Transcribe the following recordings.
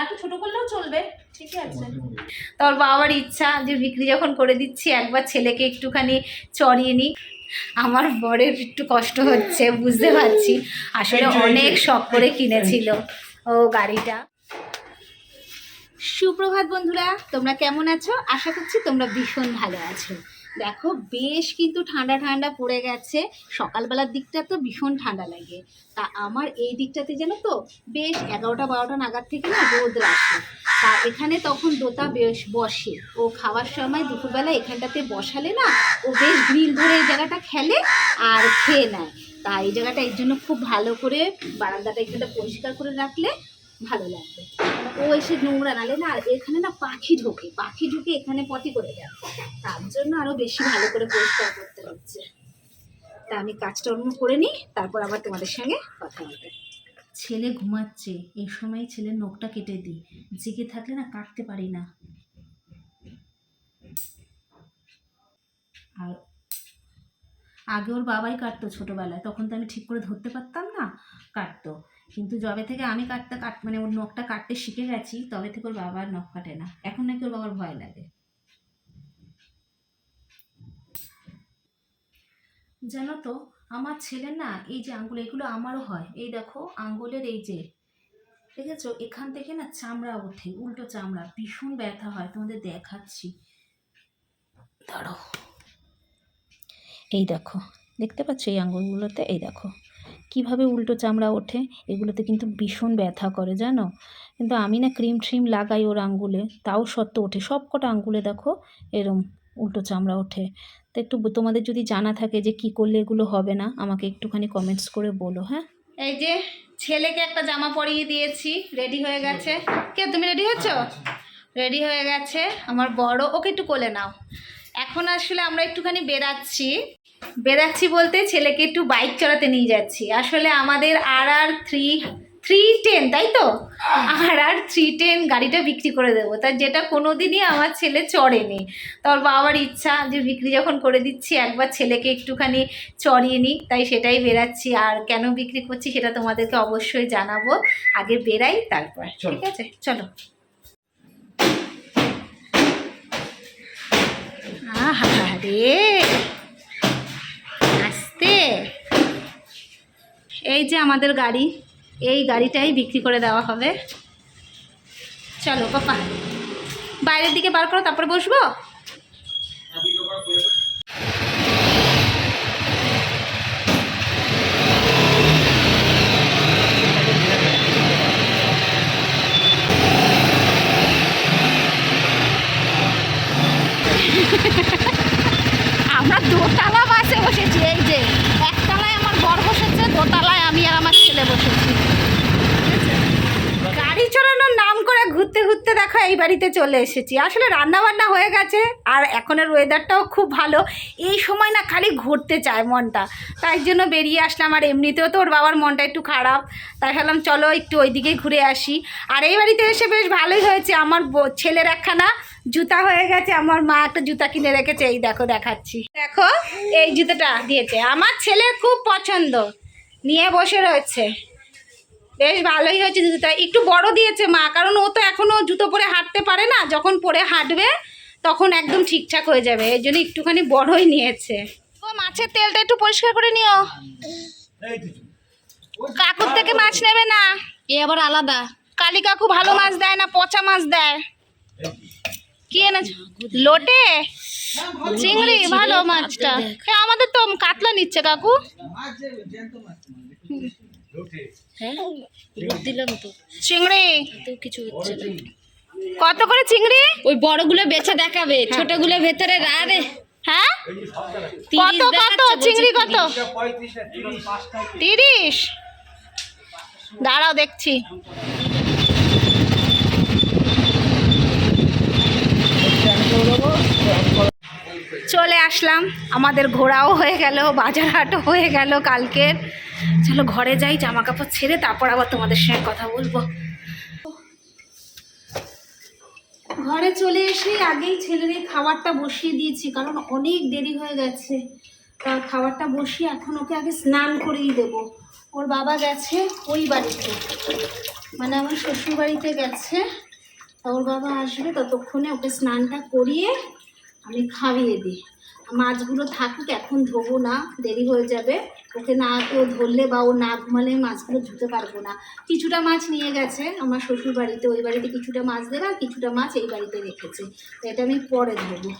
আর ছোট করলেও চলবে। ঠিক আছে। তোর বাবার ইচ্ছা যে বিক্রি যখন করে দিচ্ছি একবার ছেলেকে একটুখানি চড়িয়ে নিই। আমার বরের একটু কষ্ট হচ্ছে বুঝতে পারছি। আসলে অনেক শখ করে কিনেছিল ও গাড়িটা। সুপ্রভাত বন্ধুরা তোমরা কেমন আছো? আশা করছি তোমরা ভীষণ ভালো আছো। দেখো, বেশ কিন্তু ঠান্ডা ঠান্ডা পড়ে গেছে। সকালবেলার দিকটা তো ভীষণ ঠান্ডা লাগে। তা আমার এই দিকটাতে যেন তো, বেশ এগারোটা বারোটা নাগাদ থেকে না রোদ আসে। তা এখানে তখন দোতা বেশ বসে। ও খাওয়ার সময় দুপুরবেলা এখানটাতে বসালে না, ও বেশ গ্রিল ধরে এই জায়গাটা খেলে আর খেয়ে নেয়। তা এই জায়গাটা এর জন্য খুব ভালো করে বারান্দাটা এখানটা পরিষ্কার করে রাখলে ভালো লাগবে। ও এসে নোংরা নালে না এখানে না পাখি ঢোকে, পাখি ঢুকে এখানে পটি করে যায় তার জন্য আরও বেশি ভালো করে পরিষ্কার করতে হচ্ছে। তা আমি কাজটা অন্য করে নিই, তারপর আবার তোমাদের সঙ্গে কথা হবে। ছেলে ঘুমাচ্ছে এই সময় ছেলের নখটা কেটে দিই। জেগে থাকলে না কাটতে পারি না। আর আগে ওর বাবাই কাটতো ছোটোবেলায়, তখন তো আমি ঠিক করে ধরতে পারতাম না, কাটতো। কিন্তু যবে থেকে আমি কাটতে কাট মানে ওর নখটা কাটতে শিখে গেছি, তবে থেকে ওর বাবার নখ কাটে না। এখন নাকি ওর বাবার ভয় লাগে। জানো তো, আমার ছেলে না, এই যে আঙ্গুল, এগুলো আমারও হয়। এই দেখো, আঙ্গুলের এই যে, দেখেছ? এখান থেকে না চামড়া ওঠে, উল্টো চামড়া। ভীষণ ব্যথা হয়, তোমাদের দেখাচ্ছি। ধরো। এই দেখো, দেখতে পাচ্ছ এই আঙ্গুলগুলোতে? এই দেখো। কীভাবে উল্টো চামড়া ওঠে, এগুলোতে কিন্তু ভীষণ ব্যথা করে, জানো? কিন্তু আমি না ক্রিম ট্রিম লাগাই ওর আঙ্গুলে, তাও সত্য ওঠে। সব কটা আঙ্গুলে দেখো এরম উল্টো চামড়া ওঠে। তো একটু তোমাদের যদি জানা থাকে যে কি করলে এগুলো হবে না, আমাকে একটুখানি কমেন্টস করে বলো হ্যাঁ? এই যে ছেলেকে একটা জামা পরিয়ে দিয়েছি রেডি হয়ে গেছে। কে, তুমি রেডি হয়েছো? রেডি হয়ে গেছে। আমার বড়, ওকে একটু কোলে নাও। এখন আসলে আমরা একটুখানি বেরাচ্ছি বেরাচ্ছি বলতে ছেলেকে একটু বাইক চড়াতে নিয়ে যাচ্ছি। আসলে আমাদের আর আর থ্রি থ্রি টেন তাই তো? আর আর থ্রি টেন গাড়িটা বিক্রি করে দেবো। তার যেটা কোনো দিনই আমার ছেলে চড়েনি। তোর বাবার ইচ্ছা যে বিক্রি যখন করে দিচ্ছি একবার ছেলেকে একটুখানি চড়িয়ে নিই তাই সেটাই বেরাচ্ছি আর কেন বিক্রি করছি সেটা তোমাদেরকে অবশ্যই জানাব। আগে বেরাই তারপর ঠিক আছে? চলো। আহা রে যে আমাদের গাড়ি, এই গাড়িটাই বিক্রি করে দেওয়া হবে। চলো, পাপা। বাইরের দিকে বার করো, তারপরে বসবো আমরা দোতলা বাসে বসেছি এই যে একতলায় আমার বর বসেছে দোতলায় আমি আর আমার ছেলে বসেছি গাড়ি চালানোর নাম করে ঘুরতে ঘুরতে দেখো এই বাড়িতে চলে এসেছি। আসলে রান্না বান্না হয়ে গেছে আর এখনের ওয়েদারটাও খুব ভালো। এই সময় না খালি ঘুরতে চায় মনটা। তাই জন্য বেরিয়ে আসলাম আর এমনিতেও তো ওর বাবার মনটা একটু খারাপ। তাই ভাবলাম, চলো একটু ওইদিকে ঘুরে আসি। আর এই বাড়িতে এসে বেশ ভালোই হয়েছে। আমার ছেলের একখানা জুতা হয়ে গেছে। আমার মা একটা জুতা কিনে রেখেছে। এই দেখো, দেখাচ্ছি। দেখো, এই জুতোটা দিয়েছে। আমার ছেলের খুব পছন্দ। নিয়ে বসে রয়েছে। বেশ ভালোই হয়েছে জুতোটা। একটু বড় দিয়েছে মা কারণ ও তো এখনও জুতো পরে হাঁটতে পারে না। যখন পরে হাঁটবে তখন একদম ঠিকঠাক হয়ে যাবে। এই জন্য একটুখানি বড়ই নিয়েছে। ও মাছের তেলটা একটু পরিষ্কার করে নিও। কাকুর থেকে মাছ নেবে না। এ আবার আলাদা। কালী কাকু ভালো মাছ দেয় না পচা মাছ দেয়। কি এনেছ? লোটে? চিংড়ি ভালো মাছটা। আমাদের তো কাতলা নিচ্ছে কাকু। হ্যাঁ? দুধ দিলাম তো। চিংড়ি। তো কিছু হচ্ছে না। কত করে চিংড়ি? ওই বড়গুলো বেছে দেখাবে ছোটগুলো ভেতরে রে হ্যাঁ? কত কত? চিংড়ি কত? তিরিশ? দাঁড়াও দেখছি। চলে আসলাম। আমাদের ঘোরাও হয়ে গেল বাজার হাটও হয়ে গেল কালকের। চলো ঘরে যাই জামা কাপড় ছেড়ে তারপর আবার তোমাদের সঙ্গে কথা বলব। ঘরে চলে এসে আগেই ছেলের এই খাবারটা বসিয়ে দিয়েছি, কারণ অনেক দেরি হয়ে গেছে। তার খাবারটা বসিয়ে এখন ওকে আগে স্নান করিয়ে দেবো। ওর বাবা গেছে ওই বাড়িতে। মানে আমার শ্বশুর বাড়িতে গেছে। তা ওর বাবা আসবে ততক্ষণে ওকে স্নানটা করিয়ে আমি খাইয়ে দিই। মাছগুলো থাকুক, এখন ধোবো না, দেরি হয়ে যাবে। ওকে না কেউ ধরলে বা ও না ঘুমালে মাছগুলো ধুতে পারব না। কিছুটা মাছ নিয়ে গেছে আমার শ্বশুর বাড়িতে, ওই বাড়িতে কিছুটা মাছ দেবে আর কিছুটা মাছ এই বাড়িতে রেখেছে। তো এটা আমি পরে ধোবো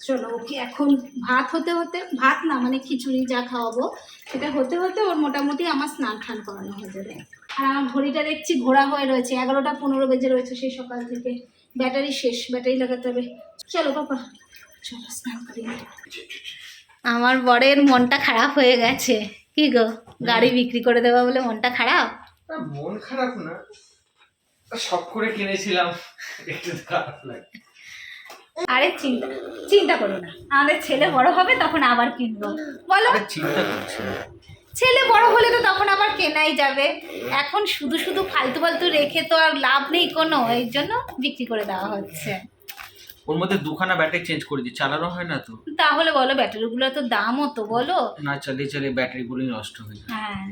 চলো, ওকে এখন ভাত হতে হতে, ভাত না মানে খিচুড়ি যা খাওয়াবো, সেটা হতে হতে ওর মোটামুটি আমার স্নান টান করানো হয়ে যাবে। আর আমার ঘড়িটা দেখছি ঘোরা হয়ে রয়েছে, এগারোটা পনেরো বেজে রয়েছে সেই সকাল থেকে। ব্যাটারি শেষ, ব্যাটারি লাগাতে হবে। চলো, পাপা। চলো স্নান করি আমার বরের মনটা খারাপ হয়ে গেছে। কি গো গাড়ি বিক্রি করে দেওয়া বলে মনটা খারাপ? মন খারাপ না। সব করে কিনেছিলাম। একটু খারাপ লাগে। আরে চিন্তা চিন্তা করো না। আমাদের ছেলে বড় হবে তখন আবার কিনবো। বলো। ছেলে। বড় হলে তো তখন আবার কেনাই যাবে। এখন শুধু শুধু ফালতু ফালতু রেখে তো আর লাভ নেই কোনো এই জন্য বিক্রি করে দেওয়া হচ্ছে। ওর মধ্যে দুখানা ব্যাটারি চেঞ্জ করে দিই চালানো হয় না তো। তাহলে বলো ব্যাটারিগুলো তো দামও তো বলো। না চালিয়ে চালিয়ে ব্যাটারিগুলোই নষ্ট হয়ে যায়। হ্যাঁ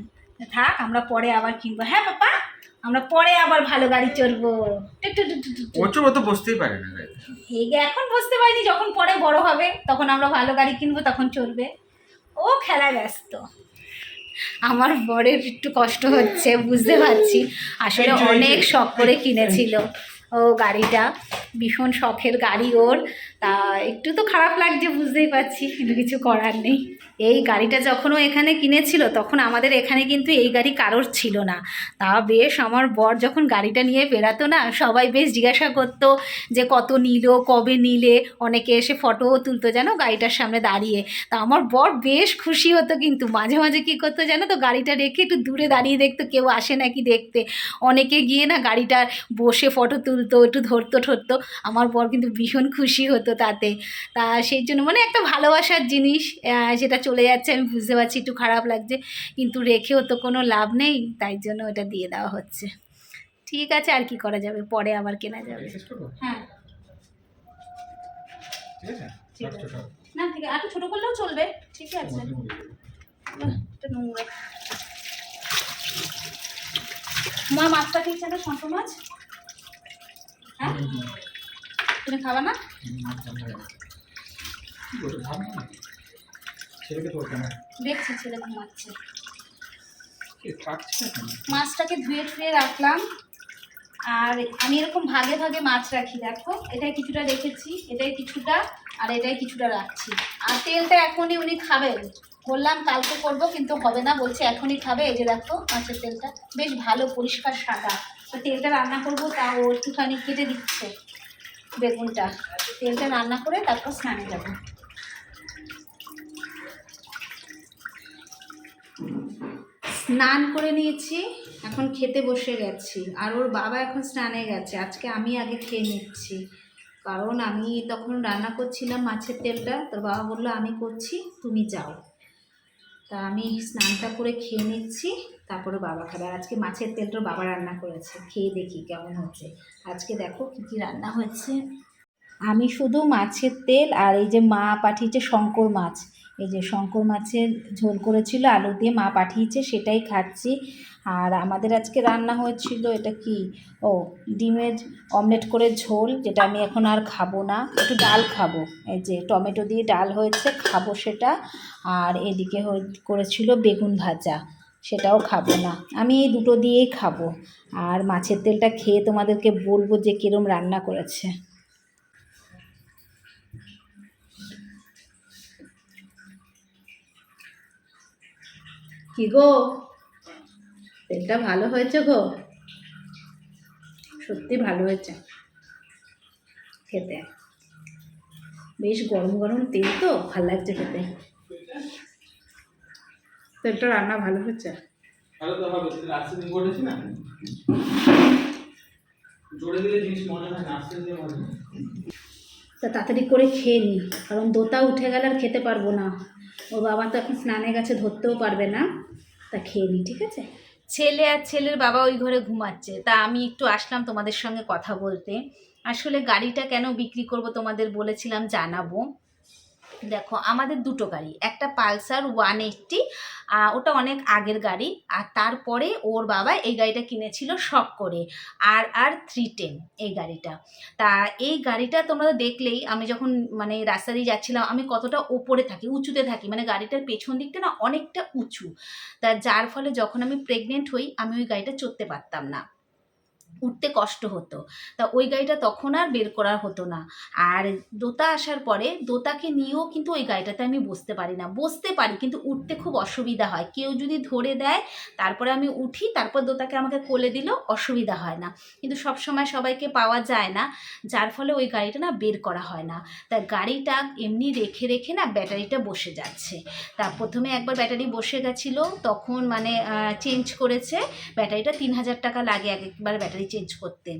থাক আমরা পরে আবার কিনবো। হ্যাঁ পাপা আমরা পরে আবার ভালো গাড়ি চড়বো জন্য তো বসতেই পারে না এই এখন বুঝতে পারিনি যখন পরে বড় হবে তখন আমরা ভালো গাড়ি কিনবো তখন চলবে। ও খেলায় ব্যস্ত। আমার বরের একটু কষ্ট হচ্ছে বুঝতে পারছি। আসলে। অনেক শখ করে কিনেছিল। গাড়িটা। ভীষণ শখের গাড়ি ওর। তা একটু তো খারাপ লাগছে, বুঝতেই পারছি, কিন্তু কিছু করার নেই। এই গাড়িটা যখন ও এখানে কিনেছিল, তখন আমাদের এখানে কিন্তু এই গাড়ি কারোর ছিল না। তা বেশ আমার বর যখন গাড়িটা নিয়ে বেরাতো না, সবাই বেশ জিজ্ঞাসা করতো যে কত নিল, কবে নিলে? অনেকে এসে ফটোও তুলতো জানো গাড়িটার সামনে দাঁড়িয়ে। তা আমার বর বেশ খুশি হতো কিন্তু মাঝে মাঝে কী করতো জানো তো, গাড়িটা রেখে একটু দূরে দাঁড়িয়ে দেখতো, কেউ আসে নাকি দেখতে। অনেকে গিয়ে না গাড়িটা বসে ফটো তুলতো, একটু ধরতো ঠরতো। আমার বর কিন্তু ভীষণ খুশি হতো তাতে। তা সেই জন্য মানে একটা ভালোবাসার জিনিস যেটা চলে যাচ্ছে আমি বুঝতে পারছি একটু খারাপ লাগছে কিন্তু রেখেও তো কোনো লাভ নেই তাই জন্য ওটা দিয়ে দেওয়া হচ্ছে। ঠিক আছে আর কি করা যাবে পরে আবার কেনা যাবে। হ্যাঁ। না ঠিক আছে আর একটু ছোটো করলেও চলবে। ঠিক আছে। নোংরা। মা মাছটা খেয়েছে না শঙ্খ মাছ? হ্যাঁ? তুমি খাবা না? ছেলেকে তো দেখছি ছেলে ঘুমাচ্ছে? মাছটাকে ধুয়ে ধুয়ে রাখলাম। আর আমি এরকম ভাগে ভাগে মাছ রাখি দেখো। এটাই কিছুটা রেখেছি এটাই কিছুটা আর এটাই কিছুটা রাখছি। আর তেলটা এখনই উনি খাবেন। বললাম কালকে করব কিন্তু হবে না। বলছে এখনই খাবে। এই যে দেখো মাছের তেলটা। বেশ ভালো পরিষ্কার সাদা। তো তেলটা রান্না করব তাও একটুখানি কেটে দিচ্ছে বেগুনটা। তেলটা রান্না করে তারপর স্নানে যাব। স্নান করে নিয়েছি, এখন খেতে বসে গেছি। আর ওর বাবা এখন স্নানে গেছে, আজকে আমি আগে খেয়ে নিচ্ছি। কারণ আমি তখন রান্না করছিলাম মাছের তেলটা, তোর বাবা বলল, আমি করছি, তুমি যাও। তা আমি স্নানটা করে খেয়ে নিচ্ছি, তারপরে বাবা খাবে। আজকে মাছের তেলটা বাবা রান্না করেছে, খেয়ে দেখি কেমন হচ্ছে। আজকে দেখো কী কী রান্না হয়েছে। আমি শুধু মাছের তেল আর এই যে মা পাঠিয়েছে শঙ্কর মাছ। এই যে শঙ্কর মাছের ঝোল করেছিল, আলু দিয়ে মা পাঠিয়েছে, সেটাই খাচ্ছি। আর আমাদের আজকে রান্না হয়েছিল এটা কি? ও, ডিমের অমলেট করে ঝোল, যেটা আমি এখন আর খাব না। একটু ডাল খাব। এই যে টমেটো দিয়ে ডাল হয়েছে, খাব সেটা। আর এদিকে করেছিল বেগুন ভাজা, সেটাও খাব না। আমি এই দুটো দিয়েই খাব। আর মাছের তেলটা খেয়ে তোমাদেরকে বলব যে কীরম রান্না করেছে। কি গো? তেলটা ভালো হয়েছে গো? সত্যি ভালো হয়েছে। খেতে। বেশ গরম গরম তেল তো ভালো লাগছে খেতে। তেলটা রান্না ভালো হয়েছে? তো না? না তাড়াতাড়ি করে খেয়ে নিই কারণ দোতা উঠে গেলে আর খেতে পারব না। ওর বাবা তো এখন স্নানের গেছে ধরতেও পারবে না। তা খেয়ে নিই ঠিক আছে? ছেলে আর ছেলের বাবা ওই ঘরে ঘুমাচ্ছে। তা আমি একটু আসলাম তোমাদের সঙ্গে কথা বলতে। আসলে গাড়িটা কেন বিক্রি করব তোমাদের বলেছিলাম জানাব। দেখো, আমাদের দুটো গাড়ি, একটা পালসার ওয়ান এইট্টি ওটা অনেক আগের গাড়ি, আর তারপরে ওর বাবা এই গাড়িটা কিনেছিল শখ করে, আর আর থ্রি টেন এই গাড়িটা। তা এই গাড়িটা তোমরা দেখলেই, আমি যখন মানে রাস্তা দিয়ে যাচ্ছিলাম, আমি কতটা ওপরে থাকি, উঁচুতে থাকি মানে গাড়িটার পেছন দিকটা না অনেকটা উঁচু। তা যার ফলে যখন আমি প্রেগনেন্ট হই, আমি ওই গাড়িটা চড়তে পারতাম না। উঠতে কষ্ট হতো। তা ওই গাড়িটা তখন আর বের করা হতো না। আর দোতা আসার পরে দোতাকে নিয়েও কিন্তু ওই গাড়িটাতে আমি বসতে পারি না। বসতে পারি, কিন্তু উঠতে খুব অসুবিধা হয়। কেউ যদি ধরে দেয়, তারপরে আমি উঠি, তারপর দোতাকে আমাকে কোলে দিলেও অসুবিধা হয় না। কিন্তু সব সময় সবাইকে পাওয়া যায় না, যার ফলে ওই গাড়িটা না বের করা হয় না। তা গাড়িটা এমনি রেখে রেখে না ব্যাটারিটা বসে যাচ্ছে। তা প্রথমে একবার ব্যাটারি বসে গেছিল, তখন মানে চেঞ্জ করেছে। ব্যাটারিটা তিন হাজার টাকা লাগে, এক একবার ব্যাটারি চেঞ্জ করতে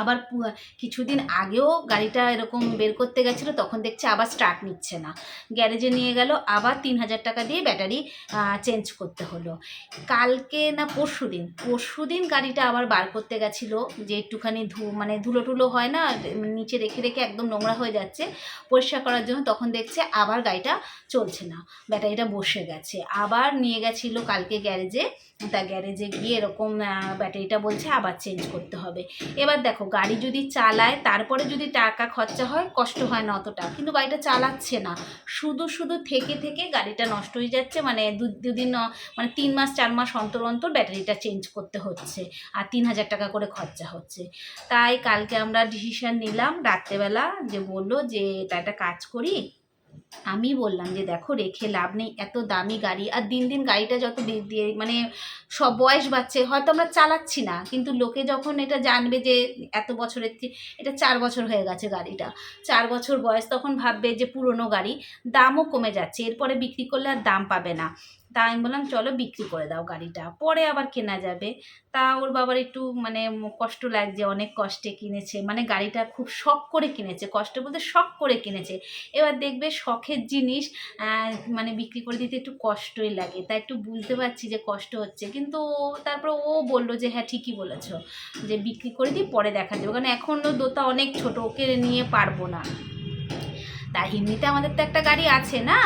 আবার কিছুদিন আগেও গাড়িটা এরকম বের করতে গেছিল, তখন দেখছে আবার স্টার্ট নিচ্ছে না। গ্যারেজে নিয়ে গেল, আবার তিন হাজার টাকা দিয়ে ব্যাটারি চেঞ্জ করতে হলো। কালকে না পরশু দিন পরশু দিন গাড়িটা আবার বার করতে গেছিল, যে একটুখানি ধু মানে ধুলো টুলো হয় না, নিচে রেখে রেখে একদম নোংরা হয়ে যাচ্ছে, পরিষ্কার করার জন্য তখন দেখছে আবার গাড়িটা চলছে না ব্যাটারিটা বসে গেছে। আবার নিয়ে গেছিল কালকে গ্যারেজে, তা গ্যারেজে গিয়ে এরকম ব্যাটারিটা বলছে আবার চেঞ্জ করতে হবে। এবার দেখো গাড়ি যদি চালায়, তারপরে যদি টাকা খরচা হয়, কষ্ট হয় না অতটা। কিন্তু গাড়িটা চালাচ্ছে না। শুধু শুধু থেকে থেকে গাড়িটা নষ্ট হয়ে যাচ্ছে মানে দু, দুদিন মানে তিন মাস, চার মাস অন্তর অন্তর ব্যাটারিটা চেঞ্জ করতে হচ্ছে আর তিন হাজার টাকা করে খরচা হচ্ছে। তাই কালকে আমরা ডিসিশান নিলাম, রাত্রেবেলা যে বলল যে এটা একটা কাজ করি আমি বললাম যে, দেখো, রেখে লাভ নেই, এত দামি গাড়ি। আর দিন দিন গাড়িটা যত দিয়ে মানে সব বয়স বাড়ছে, হয়তো আমরা চালাচ্ছি না, কিন্তু লোকে যখন এটা জানবে যে, এত বছরের এটা চার বছর হয়ে গেছে গাড়িটা, চার বছর বয়স, তখন ভাববে যে, পুরনো গাড়ি, দামও কমে যাচ্ছে, এরপরে বিক্রি করলে আর দাম পাবে না। তা আমি বললাম, চলো বিক্রি করে দাও গাড়িটা। পরে আবার কেনা যাবে। তা ওর বাবার একটু মানে কষ্ট লাগছে, অনেক কষ্টে কিনেছে। মানে গাড়িটা খুব শখ করে কিনেছে, কষ্ট বলতে শখ করে কিনেছে। এবার দেখবে শখের জিনিস মানে বিক্রি করে দিতে একটু কষ্টই লাগে। তা একটু বুঝতে পারছি যে কষ্ট হচ্ছে। কিন্তু তারপর ও বলল যে হ্যাঁ ঠিকই বলেছ যে বিক্রি করে দিই, পরে দেখা যাবে। কারণ এখনও দোতা অনেক ছোট, ওকে নিয়ে পারব না। তা এমনিতে আমাদের তো একটা গাড়ি আছে না?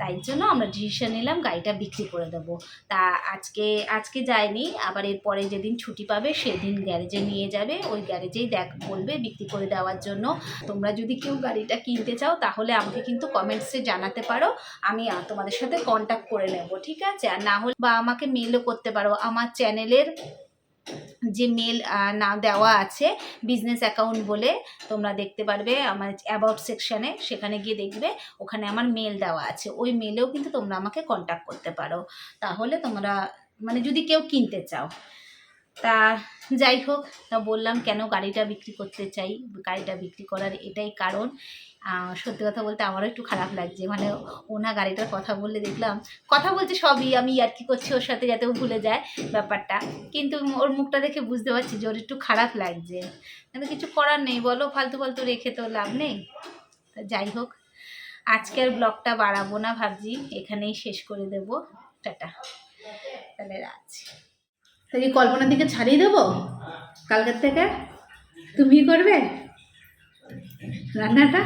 তাই জন্য আমরা ডিসিশন নিলাম গাড়িটা বিক্রি করে দেবো। তা আজকে আজকে যায়নি, আবার এরপরে যেদিন ছুটি পাবে সেদিন গ্যারেজে নিয়ে যাবে, ওই গ্যারেজেই দেখ, বলবে বিক্রি করে দেওয়ার জন্য। তোমরা যদি কেউ গাড়িটা কিনতে চাও তাহলে আমাকে কিন্তু কমেন্টসে জানাতে পারো, আমি তোমাদের সাথে কন্ট্যাক্ট করে নেব, ঠিক আছে? আর না হলে বা আমাকে মেলও করতে পারো, আমার চ্যানেলের যে মেল না দেওয়া আছে বিজনেস অ্যাকাউন্ট বলে, তোমরা দেখতে পারবে আমার অ্যাবাউট সেকশানে সেখানে গিয়ে দেখবে ওখানে আমার মেল দেওয়া আছে। ওই মেলেও কিন্তু তোমরা আমাকে কন্ট্যাক্ট করতে পারো। তাহলে তোমরা মানে যদি কেউ কিনতে চাও। তা যাই হোক, তা বললাম কেন গাড়িটা বিক্রি করতে চাই? গাড়িটা বিক্রি করার এটাই কারণ। সত্যি কথা বলতে আমারও একটু খারাপ লাগছে। মানে ওনা গাড়িটার কথা বললে দেখলাম, কথা বলছে সবই আমি আর কি করছি ওর সাথে যাতে ও ভুলে যায় ব্যাপারটা। কিন্তু ওর মুখটা দেখে বুঝতে পারছি যে ওর একটু খারাপ লাগছে। কিন্তু কিছু করার নেই, বলো ফালতু ফালতু রেখে তো লাভ নেই। যাই হোক আজকের ব্লগটা বাড়াবো না ভাবছি, এখানেই শেষ করে দেব। টাটা। তাহলে রাখছি। তাহলে কল্পনার দিকে ছাড়িয়ে দেবো? কালকের থেকে? তুমি করবে? রান্নাটা?